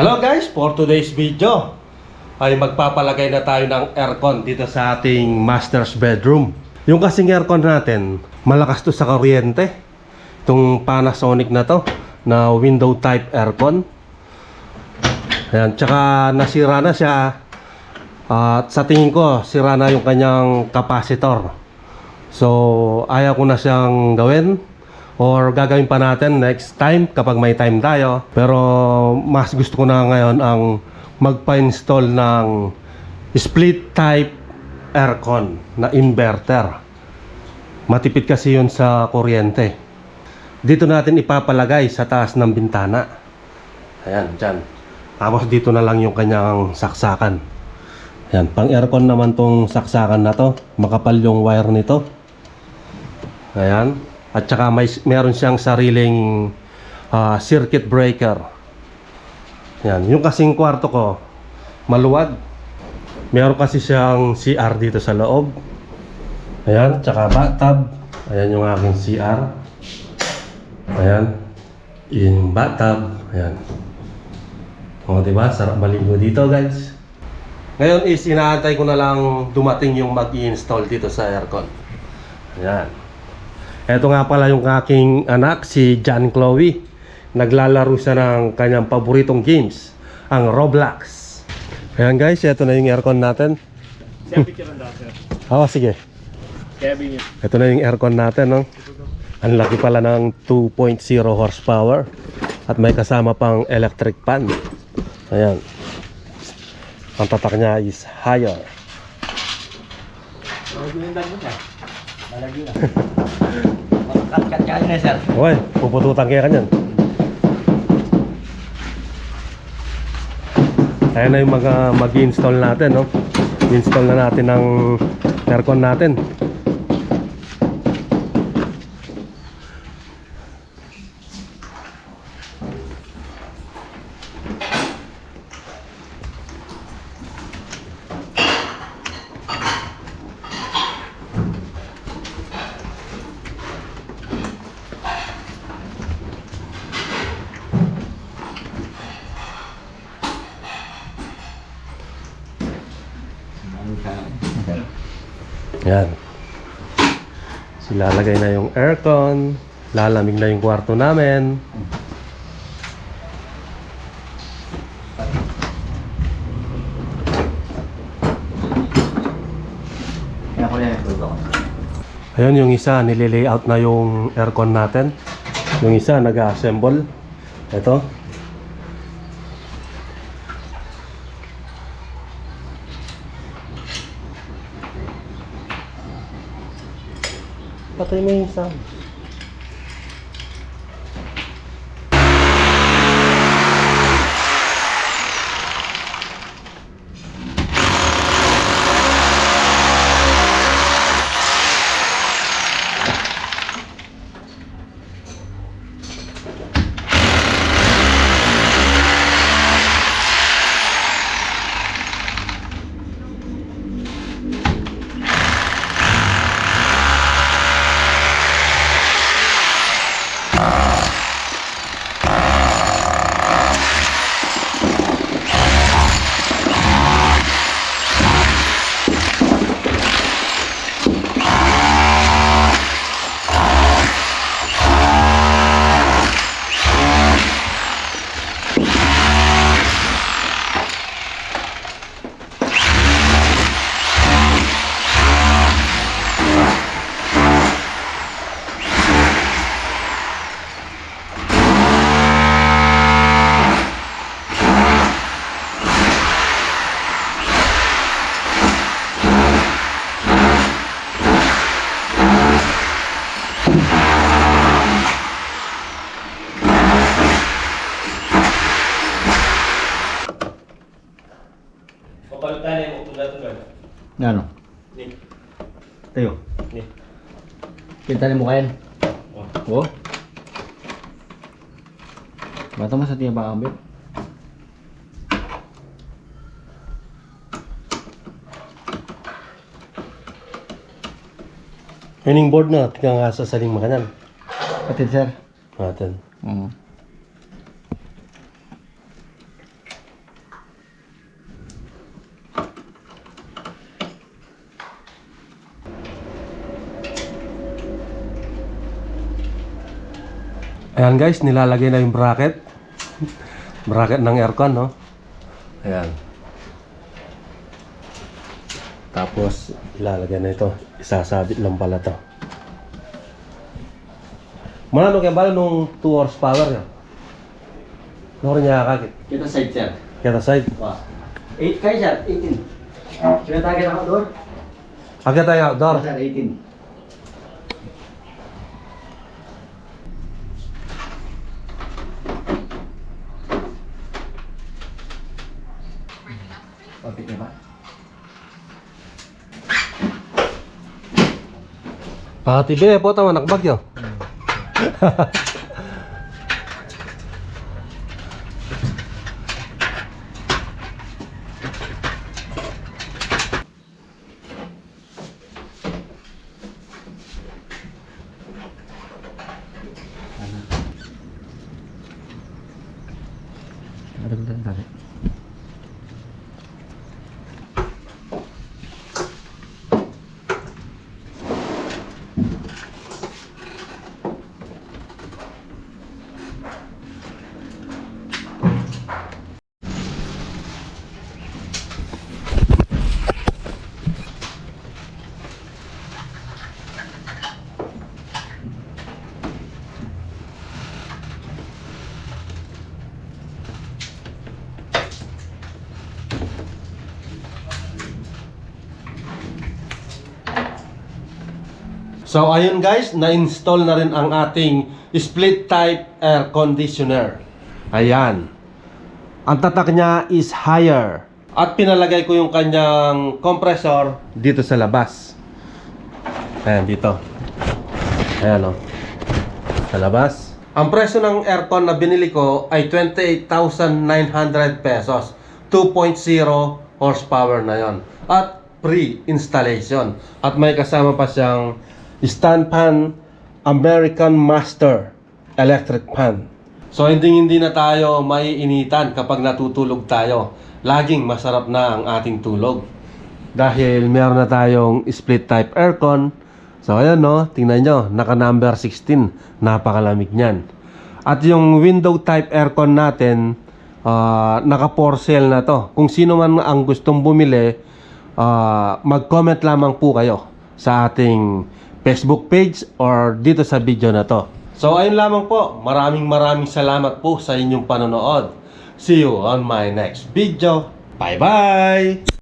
Hello guys, for today's video ay magpapalagay na tayo ng aircon dito sa ating master's bedroom. Yung kasing aircon natin, malakas to sa kuryente. Itong Panasonic na to, na window type aircon. Ayan, tsaka nasira na siya. At sa tingin ko, sira na yung kanyang capacitor. So, ayaw ko na siyang gawin or gagawin pa natin next time kapag may time tayo. Pero mas gusto ko na ngayon ang magpa-install ng split type aircon na inverter. Matipid kasi yun sa kuryente. Dito natin ipapalagay sa taas ng bintana. Ayan, dyan. Tapos dito na lang yung kanyang saksakan. Ayan, pang aircon naman tong saksakan na to. Makapal yung wire nito. Ayan. At saka may, meron siyang sariling ah, circuit breaker. Ayan. Yung kasing kwarto ko, maluwag. Meron kasi siyang CR dito sa loob. Ayan. Tsaka bathtub. Ayan yung aking CR. Ayan. Yun yung bathtub. Ayan. O, diba? Sarap maligo dito, guys. Ngayon is inaantay ko na lang dumating yung mag-i-install dito sa aircon. Ayan. Ito nga pala yung aking anak, si John Chloe. Naglalaro siya ng kanyang paboritong games, ang Roblox. Ayan guys, ito na yung aircon natin. Sir, picture sir. Oo, sige. Kevin yun. Ito na yung aircon natin, no? Ang laki pala ng 2.0 horsepower. At may kasama pang electric fan. Ayan. Ang tatak niya is higher. Mo siya. Malagi na. Magkat-kat ka na, sir. Okay, pupututan kaya kanyan. Ayan na yung mag-install natin, no? Install na natin ng aircon natin. Yan. Silalagay na yung aircon. Lalamig na yung kwarto namin. Ayun yung isa, nililayout na yung aircon natin. Yung isa, nag-assemble. Ito. Patay mo yung. Papalitan yung tunggal-tunggal. Ano? Ni. Tayo. Ni. Pintanin mo kayan. Oh. Oo. Bata mo sa tiya ba ambit? Yun yung board na, tingnan nga sa saling makanan. Pati sir. Natin. Oo. Ayan guys, nilalagay na yung bracket. bracket ng aircon, no? Ayan. Tapos, ilalagay na ito. Isasabit lang pala to. Manano kaya bala nung 2 horsepower yun? Rin niya kakit? Kita side sir. Kaya side. Wah. 8 kayo sir, 18. Sino tayo doon? Agad tayo outdoor. Sir, 18. Kapit niya ba? Pakatibi po tama nakbagyo. Nadagdagan So ayun guys, na-install na rin ang ating split type air conditioner. Ayan. Ang tatak niya is higher. At pinalagay ko yung kanyang compressor dito sa labas. Ayan, dito. Ayan o. Sa labas. Ang presyo ng aircon na binili ko ay 28,900 pesos. 2.0 horsepower na yon. At pre-installation. At may kasama pa siyang stand fan American Master electric fan. So hindi hindi na tayo maiinitan kapag natutulog tayo. Laging masarap na ang ating tulog. Dahil meron na tayong split type aircon. So ayan no, tingnan nyo, naka number 16. Napakalamig niyan. At yung window type aircon natin, ah, naka for sale na to. Kung sino man ang gustong bumili, ah, mag-comment lamang po kayo sa ating Facebook page or dito sa video na to. So ayun lamang po. Maraming maraming salamat po sa inyong panonood. See you on my next video. Bye bye!